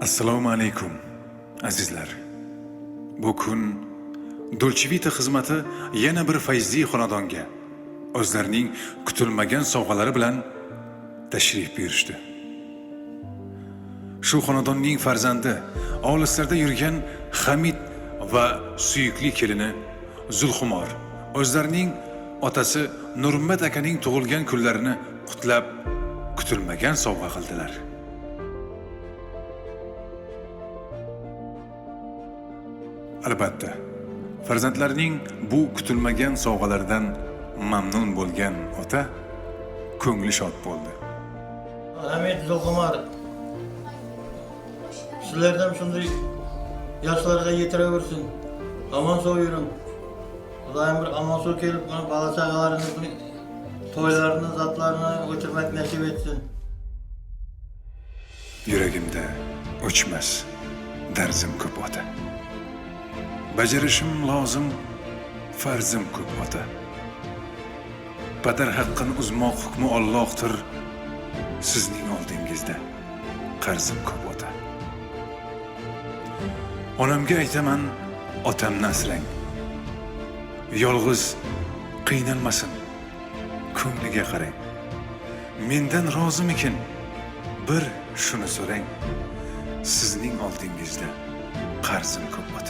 assalomu alaykum azizlar. Bu kun dolchevita xizmati yana bir fayzli xonadonga o'zlarining kutilmagan sovg'alari bilan tashrif buyurishdi. Shu xonadonning farzandi olislarda yurgan hamid va suyukli kelini zulxumor o'zlarining otasi nurmat akaning tug'ilgan kunlarini qutlab kutilmagan sovg'a qildilar. Albatta farzandlarining bu kutilmagan sovg'alaridan mamnun bo'lgan ota ko'ngli shod bo'ldi. Hamid Zulqumar sizlardan shunday yoshlarga yetiraversin. Omon sog' yuring xudoyim bir omon sog' kelib buni bola chaqalaringizni to'ylarini zotlarini o'chirmak nasib etsin. Yuragimda o'chmas darzim ko'p ota bajarishim lozim farzim ko'p ota padar haqqini uzmoq hukmi ollohdir sizning oldingizda qarzim ko'p ota onamga aytaman otamni asrang yolg'iz qiynalmasin ko'ngliga qarang. Mendan rozimikin bir shuni so'rang. Sizning oldingizda qarzim ko'p ota